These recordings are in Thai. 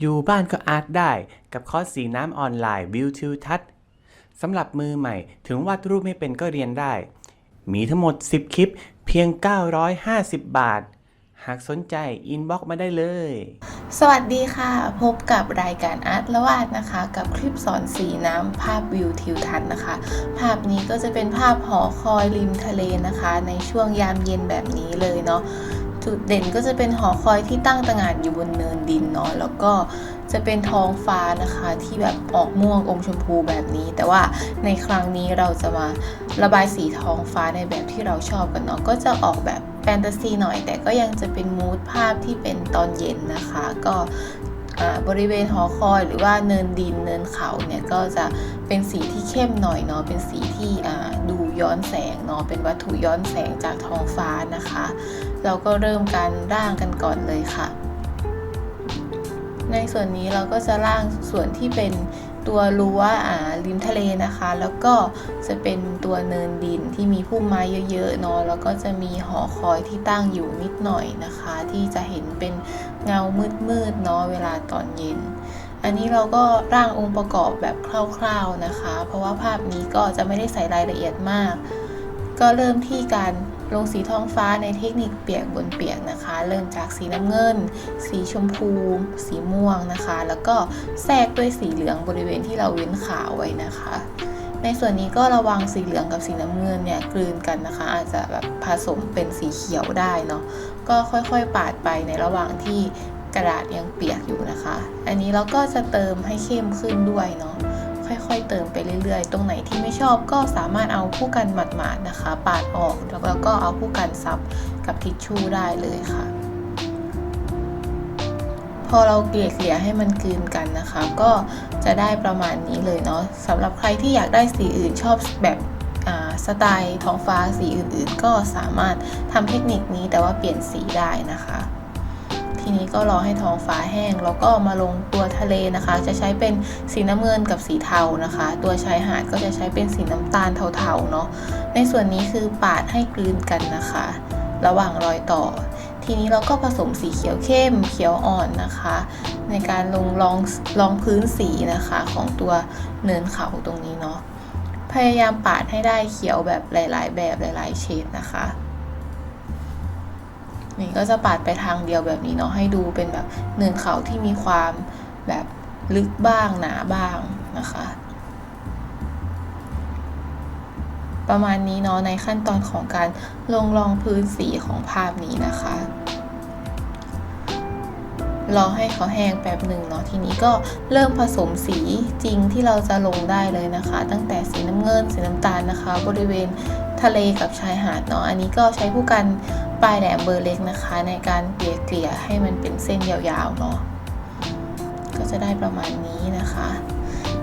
อยู่บ้านก็อาร์ตได้กับคอร์สสีน้ำออนไลน์วิวทิวทัศน์สำหรับมือใหม่ถึงวาดรูปไม่เป็นก็เรียนได้ มีทั้งหมด 10 คลิปเพียง 950 บาท หากสนใจอินบ็อกมาได้เลย สวัสดีค่ะ พบกับรายการอาร์ตละวาดนะคะ กับคลิปสอนสีน้ำภาพวิวทิวทัศน์นะคะ ภาพนี้ก็จะเป็นภาพหอคอยริมทะเลนะคะ ในช่วงยามเย็นแบบนี้เลยเนาะ จุดเด่นก็จะเป็นหอคอยที่ตั้งตระหง่านอยู่บนเนินดินเนาะแล้วก็จะเป็นท้องฟ้านะคะที่แบบออกม่วงอมชมพูแบบนี้ แต่ว่าในครั้งนี้เราจะมาระบายสีท้องฟ้าในแบบที่เราชอบกันเนาะก็จะออกแบบแฟนตาซีหน่อย แต่ก็ยังจะเป็นมูดภาพที่เป็นตอนเย็นนะคะ ก็บริเวณหอคอยหรือว่าเนินดินเนินเขาเนี่ยก็จะเป็นสีที่เข้มหน่อยเนาะเป็นสีที่ดูย้อนแสงเนาะเป็นวัตถุย้อนแสงจากท้องฟ้านะคะ เราก็เริ่มการร่างกันก่อนเลยค่ะ ในส่วนนี้เราก็จะร่างส่วนที่เป็นตัวรั้วอ่าริมทะเลนะคะ แล้วก็จะเป็นตัวเนินดินที่มีพุ่มไม้เยอะๆเนาะแล้วก็จะมีหอคอยที่ตั้งอยู่นิดหน่อยนะคะ ที่จะเห็นเป็นเงามืดๆเนาะเวลาตอนเย็น อันนี้เราก็ร่างองค์ประกอบแบบคร่าว ๆนะคะ เพราะว่าภาพนี้ก็จะไม่ได้ใส่รายละเอียดมาก ก็เริ่มที่การลงสีท้องฟ้าในเทคนิคเปียกบนเปียกนะคะ เริ่มจากสีน้ำเงิน สีชมพู สีม่วงนะคะ แล้วก็แทรกด้วยสีเหลืองบริเวณที่เราเว้นขาวไว้นะคะ ในส่วนนี้ก็ระวังสีเหลืองกับสีน้ำเงินเนี่ยกลืนกันนะคะ อาจจะแบบผสมเป็นสีเขียวได้เนาะก็ค่อยๆ ปาดไปในระหว่างที่กระดาษยังเปียกอยู่นะคะ อันนี้เราก็จะเติมให้เข้มขึ้นด้วยเนาะ ค่อย ๆ เติมไปเรื่อยๆ ตรงไหนที่ไม่ชอบก็สามารถเอาผู้กันหมาดๆนะคะ ปาดออกแล้วก็เอาผู้กันซับกับทิชชู่ได้เลยค่ะ พอเราเกลี่ยเกลี่ยให้มันกลืนกันนะคะ ก็จะได้ประมาณนี้เลยเนาะสำหรับใครที่อยากได้สีอื่นชอบแบบสไตล์ท้องฟ้าสีอื่นๆ ก็สามารถทำเทคนิคนี้แต่ว่าเปลี่ยนสีได้นะคะ ทีนี้ก็รอให้ท้องฟ้าแห้ง แล้วก็มาลงตัวทะเลนะคะ จะใช้เป็นสีน้ำเงินกับสีเทานะคะ ตัวชายหาดก็จะใช้เป็นสีน้ำตาลเทาๆเนาะในส่วนนี้คือปาดให้กลืนกันนะคะ ระหว่างรอยต่อ ทีนี้เราก็ผสมสีเขียวเข้ม เขียวอ่อนนะคะ ในการลงรองรองพื้นสีนะคะของตัวเนินเขาตรงนี้เนาะพยายามปาดให้ได้เขียวแบบหลาย ๆ แบบหลาย ๆ เฉดนะคะ นี่ก็จะปาดไปทางเดียวแบบนี้เนาะให้ดูเป็นแบบเนินเขาที่มีความแบบลึกบ้างหนาบ้างนะคะ ประมาณนี้เนาะในขั้นตอนของการลงรองพื้นสีของภาพนี้นะคะรอให้เขาแห้งแป๊บหนึ่งเนาะทีนี้ก็เริ่มผสมสีจริงที่เราจะลงได้เลยนะคะ ตั้งแต่สีน้ำเงินสีน้ำตาลนะคะ บริเวณทะเลกับชายหาดเนาะอันนี้ก็ใช้ผู้กัน ปลายแหลมเบอร์เล็กนะคะ ในการเกลี่ยเกลี่ยให้มันเป็นเส้นยาวๆเนาะก็จะได้ประมาณนี้นะคะ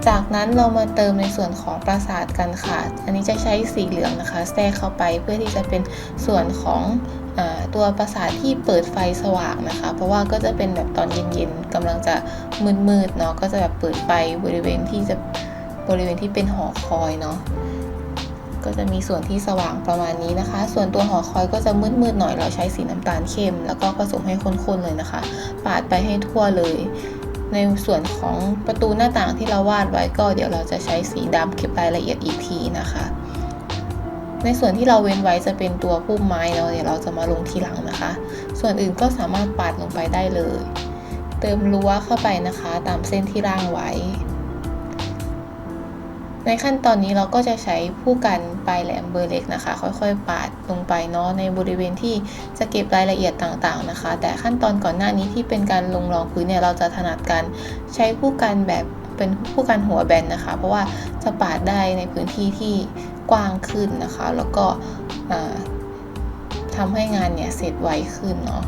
จากนั้นเรามาเติมในส่วนของปราสาทกันค่ะ อันนี้จะใช้สีเหลืองนะคะแทรกเข้าไปเพื่อที่จะเป็นส่วนของอตัวปราสาทที่เปิดไฟสว่างนะคะ เพราะว่าก็จะเป็นแบบตอนเย็นๆกำลังจะมืดๆเนาะก็จะแบบเปิดไฟบริเวณที่จะบริเวณที่เป็นหอคอยเนาะ ก็จะมีส่วนที่สว่างประมาณนี้นะคะ ส่วนตัวหอคอยก็จะมืดๆหน่อยเราใช้สีน้ำตาลเข้ม แล้วก็ผสมให้ข้นๆเลยนะคะ ปาดไปให้ทั่วเลย ในส่วนของประตูหน้าต่างที่เราวาดไว้ก็เดี๋ยวเราจะใช้สีดำเก็บรายละเอียดอีกทีนะคะ ในส่วนที่เราเว้นไว้จะเป็นตัวพุ่มไม้เนาเดี๋ยวเราจะมาลงทีหลังนะคะ ส่วนอื่นก็สามารถปาดลงไปได้เลย เติมรั้วเข้าไปนะคะ ตามเส้นที่ร่างไว้ ในขั้นตอนนี้เราก็จะใช้ผู้กันปลายแหลมเบอร์เล็กนะคะ ค่อยๆ ปาดลงไปเนาะในบริเวณที่จะเก็บรายละเอียดต่างๆนะคะ แต่ขั้นตอนก่อนหน้านี้ที่เป็นการลงรองพื้นเนี่ยเราจะถนัดการใช้ผู้กันแบบเป็นผู้กันหัวแบนนะคะ เพราะว่าจะปาดได้ในพื้นที่ที่กว้างขึ้นนะคะ แล้วก็ทำให้งานเนี่ยเสร็จไวขึ้นเนาะ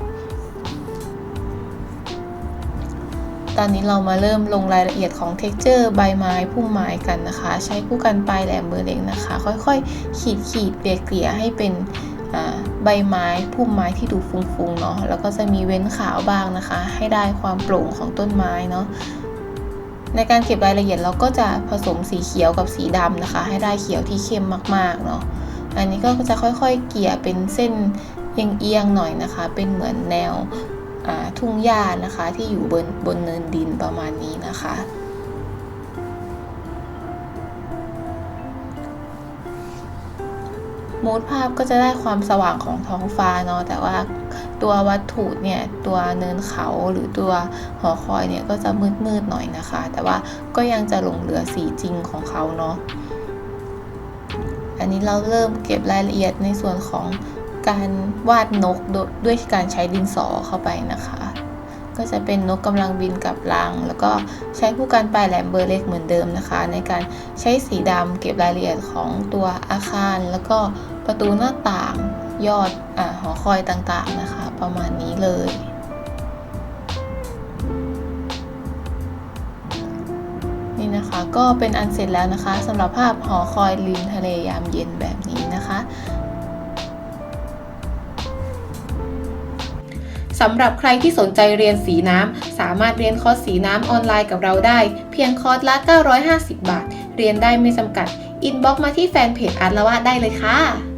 ตอนนี้เรามาเริ่มลงรายละเอียดของ texture ใบไม้พุ่มไม้กันนะคะ ใช้ผู้กันปลายแหลมเบอร์เล็กนะคะ ค่อยๆ ขีดขีดเกลี่ยเกลี่ยให้เป็นใบไม้พุ่มไม้ที่ดูฟุ้งๆเนาะแล้วก็จะมีเว้นขาวบ้างนะคะ ให้ได้ความโปร่งของต้นไม้เนาะในการเก็บรายละเอียดเราก็จะผสมสีเขียวกับสีดำนะคะ ให้ได้เขียวที่เข้มมากๆเนาะอันนี้ก็จะค่อยๆเกี่ยเป็นเส้นเอียงๆหน่อยนะคะ เป็นเหมือนแนว ทุ่งหญ้านะคะที่อยู่บนบนเนินดินประมาณนี้นะคะมูดภาพก็จะได้ความสว่างของท้องฟ้าเนาะแต่ว่าตัววัตถุเนี่ยตัวเนินเขาหรือตัวหอคอยเนี่ยก็จะมืดๆหน่อยนะคะ แต่ว่าก็ยังจะหลงเหลือสีจริงของเขาเนาะอันนี้เราเริ่มเก็บรายละเอียดในส่วนของ การวาดนกด,ด้วยการใช้ดินสอเข้าไปนะคะ ก็จะเป็นนกกำลังบินกลับรัง แล้วก็ใช้ผู้กันปลายแหลมเบอร์เล็กเหมือนเดิมนะคะ ในการใช้สีดำเก็บรายละเอียดของตัวอาคาร แล้วก็ประตูหน้าต่างยอดอหอคอยต่างๆนะคะ ประมาณนี้เลยนี่นะคะก็เป็นอันเสร็จแล้วนะคะสำหรับภาพหอคอยริมทะเลยามเย็นแบบนี้นะคะ สำหรับใครที่สนใจเรียนสีน้ำ สามารถเรียนคอร์สสีน้ำออนไลน์กับเราได้ เพียงคอร์สละ 950 บาท เรียนได้ไม่จำกัด อินบ็อกมาที่แฟนเพจอาร์ตละวาดได้เลยค่ะ